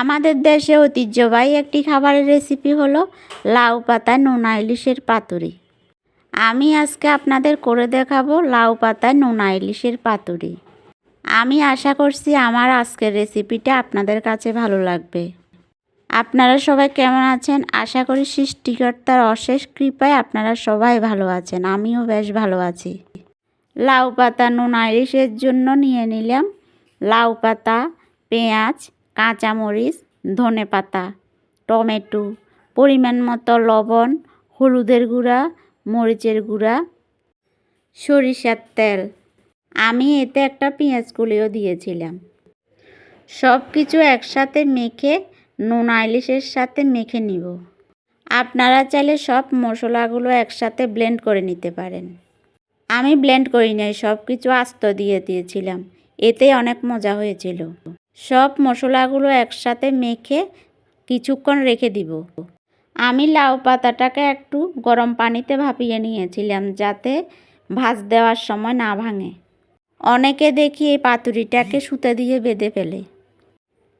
আমাদের দেশে ঐতিহ্যবাহী একটি খাবারের রেসিপি হলো লাউ পাতায় নোনা ইলিশের পাতুরি। আমি আজকে আপনাদের করে দেখাবো লাউ পাতায় নোনা ইলিশের পাতুরি। আমি আশা করছি আমার আজকের রেসিপিটা আপনাদের কাছে ভালো লাগবে। আপনারা সবাই কেমন আছেন? আশা করি সৃষ্টিকর্তার অশেষ কৃপায় আপনারা সবাই ভালো আছেন। আমিও বেশ ভালো আছি। লাউ পাতা নোনা ইলিশের জন্য নিয়ে নিলাম লাউ পাতা, পেঁয়াজ কাঁচামরিচ ধনে পাতা টমেটো, পরিমাণ মতো লবণ, হলুদের গুঁড়া, মরিচের গুঁড়া, সরিষার তেল। আমি এতে একটা পেঁয়াজ কুলিও দিয়েছিলাম। সব কিছু একসাথে মেখে নোনা ইলিশের সাথে মেখে নিব। আপনারা চাইলে সব মশলাগুলো একসাথে ব্লেন্ড করে নিতে পারেন। আমি ব্লেন্ড করি নাই সব কিছু আস্ত দিয়ে দিয়েছিলাম। এতে অনেক মজা হয়েছিল। সব মশলাগুলো একসাথে মেখে কিছুক্ষণ রেখে দিব। আমি লাউ পাতাটাকে একটু গরম পানিতে ভাপিয়ে নিয়েছিলাম যাতে ভাজ দেওয়ার সময় না ভাঙে। অনেকে দেখি এই পাতুরিটাকে সুতে দিয়ে বেঁধে ফেলে।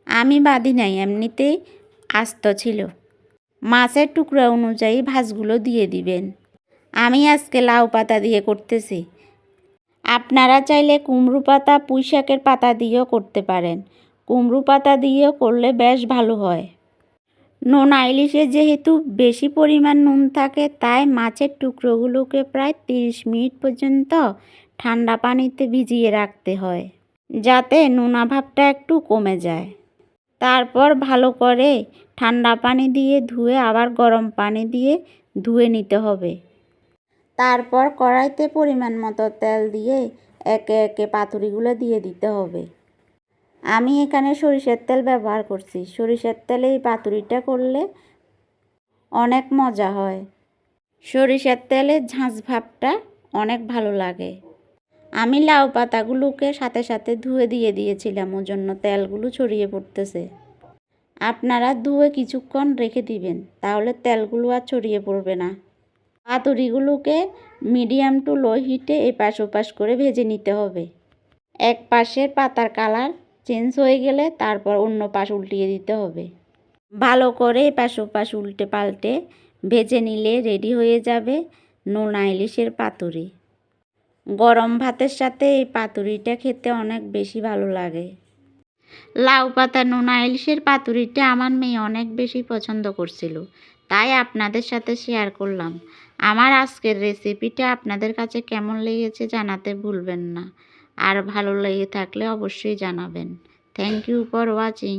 আমি বাঁধি নাই, এমনিতেই আস্ত ছিল। মাছের টুকরা অনুযায়ী ভাজগুলো দিয়ে দিবেন। আমি আজকে লাউ পাতা দিয়ে করতেছি। আপনারা চাইলে কুমড়ো পাতা পুঁই শাকের পাতা দিয়েও করতে পারেন। কুমড়ো পাতা দিয়েও করলে বেশ ভালো হয়। নুন ইলিশে যেহেতু বেশি পরিমাণ নুন থাকে, তাই মাছের টুকরোগুলোকে প্রায় তিরিশ মিনিট পর্যন্ত ঠান্ডা পানিতে ভিজিয়ে রাখতে হয়, যাতে নুনা ভাবটা একটু কমে যায়। তারপর ভালো করে ঠান্ডা পানি দিয়ে ধুয়ে আবার গরম পানি দিয়ে ধুয়ে নিতে হবে। তারপর কড়াইতে পরিমাণ মতো তেল দিয়ে একে একে পাতুরিগুলো দিয়ে দিতে হবে। আমি এখানে সরিষার তেল ব্যবহার করছি। সরিষার তেলে এই পাতুরিটা করলে অনেক মজা হয়। সরিষার তেলে ঝাঁঝ ভাবটা অনেক ভালো লাগে। আমি লাউ পাতাগুলোকে সাথে সাথে ধুয়ে দিয়ে দিয়েছিলাম ওর জন্য তেলগুলো ছড়িয়ে পড়তেছে। আপনারা ধুয়ে কিছুক্ষণ রেখে দিবেন, তাহলে তেলগুলো আর ছড়িয়ে পড়বে না। পাতুরিগুলোকে মিডিয়াম টু লো হিটে এপাশ ওপাশ করে ভেজে নিতে হবে। এক পাশের পাতার কালার চেঞ্জ হয়ে গেলে তারপর অন্য পাশ উল্টিয়ে দিতে হবে। ভালো করে এপাশ ওপাশ উল্টে পাল্টে ভেজে নিলে রেডি হয়ে যাবে নোনা ইলিশের পাতুরি। গরম ভাতের সাথে এই পাতুরিটা খেতে অনেক বেশি ভালো লাগে। লাউ পাতা, নোনা ইলিশের পাতুরিটা আমার মেয়ে অনেক বেশি পছন্দ করছিল, তাই আপনাদের সাথে শেয়ার করলাম। আমার আজকের রেসিপিটা আপনাদের কাছে কেমন লেগেছে জানাতে ভুলবেন না। আর ভালো লেগে থাকলে অবশ্যই জানাবেন। Thank you for watching